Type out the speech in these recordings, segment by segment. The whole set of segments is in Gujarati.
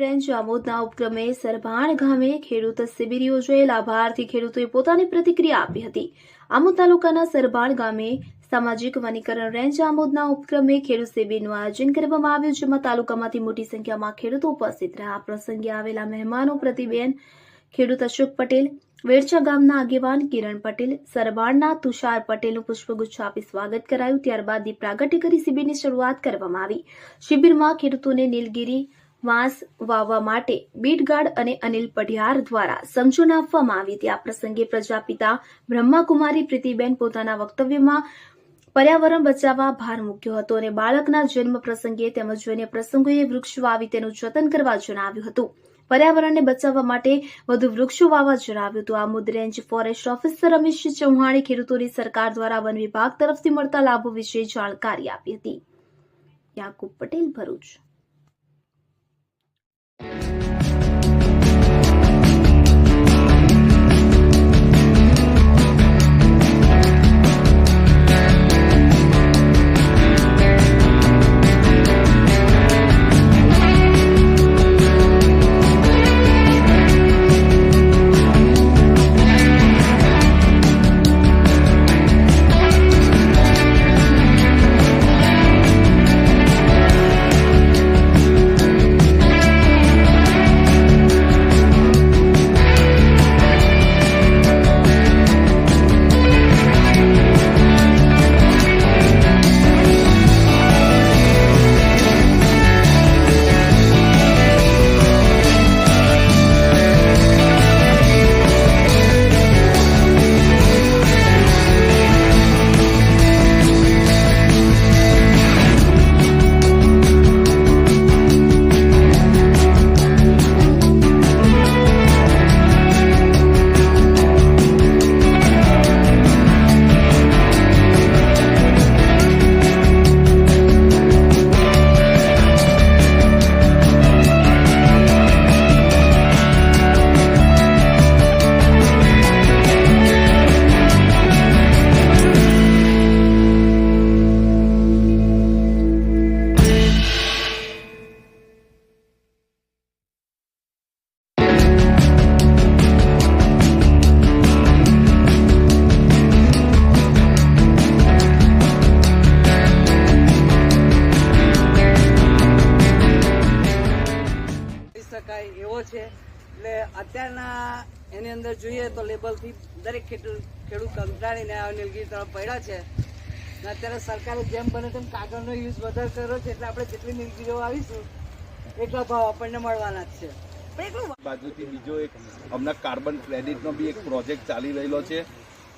રેન્જ આમોદના ઉપક્રમે સરભાણ ગામે ખેડૂત શિબિર યોજાઈ લાભાર્થી ખેડૂતોએ પોતાની પ્રતિક્રિયા આપી હતી. આમોદ તાલુકાના સરભાણ ગામે સામાજિક વનીકરણ રેન્જ આમોદના ઉપક્રમે ખેડૂત શિબિરનું આયોજન કરવામાં આવ્યું, જેમાં તાલુકામાંથી મોટી સંખ્યામાં ખેડૂતો ઉપસ્થિત રહ્યા. આ પ્રસંગે આવેલા મહેમાનો પ્રતિબેન ખેડૂત અશોક પટેલ વેડછા ગામના આગેવાન કિરણ પટેલ સરવાણના તુષાર પટેલનું પુષ્પગુચ્છ આપી સ્વાગત કરાયું. ત્યારબાદ દીપ પ્રાગટ્ય કરી શિબિરની શરૂઆત કરવામાં આવી. શિબિરમાં ખેડૂતોને નીલગીરી વાંસ વાવવા માટે બીટગાર્ડ અને અનિલ પઢિયાર દ્વારા સમજણ આપવામાં આવી હતી. આ પ્રસંગે પ્રજાપિતા બ્રહ્માકુમારી પ્રીતિબેન પોતાના વક્તવ્યમાં પર્યાવરણ બચાવવા ભાર મૂક્યો હતો અને બાળકના જન્મ પ્રસંગે તેમજ અન્ય પ્રસંગોએ વૃક્ષ વાવી તેનું જતન કરવા જણાવ્યું હતું. પર્યાવરણને બચાવવા માટે વધુ વૃક્ષો વાવવા જણાવ્યું હતું. Amod range forest officer Ramesh ચૌહાણે ખેડૂતોની સરકાર દ્વારા વન વિભાગ તરફથી મળતા લાભો વિશે જાણકારી આપી હતી. યાકુબ પટેલ ભરૂચ. શકાય એવો છે. એટલે અત્યારના એની અંદર જોઈએ તો લેબલથી દરેક ખેડૂત કંટાળીને આ નીલગીરી તરફ પડ્યા છે. અને અત્યારે સરકારે જેમ બને તેમ કાગળનો યુઝ વધારે કર્યો છે એટલે આપણે જેટલી નીલગીરીઓ આવીશું એટલા ભાવ આપણને મળવાના જ છે. બાજુથી બીજો એક હમણાં કાર્બન ક્રેડિટનો બી એક પ્રોજેક્ટ ચાલી રહેલો છે.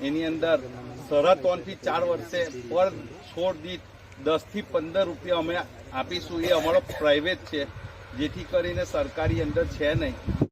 એની અંદર સરહદ ત્રણથી ચાર વર્ષે પર છોડ દીઠ દસથી પંદર રૂપિયા અમે આપીશું એ અમારો પ્રાઇવેટ છે. જેથી કરીને સરકારી અંદર છે નહીં.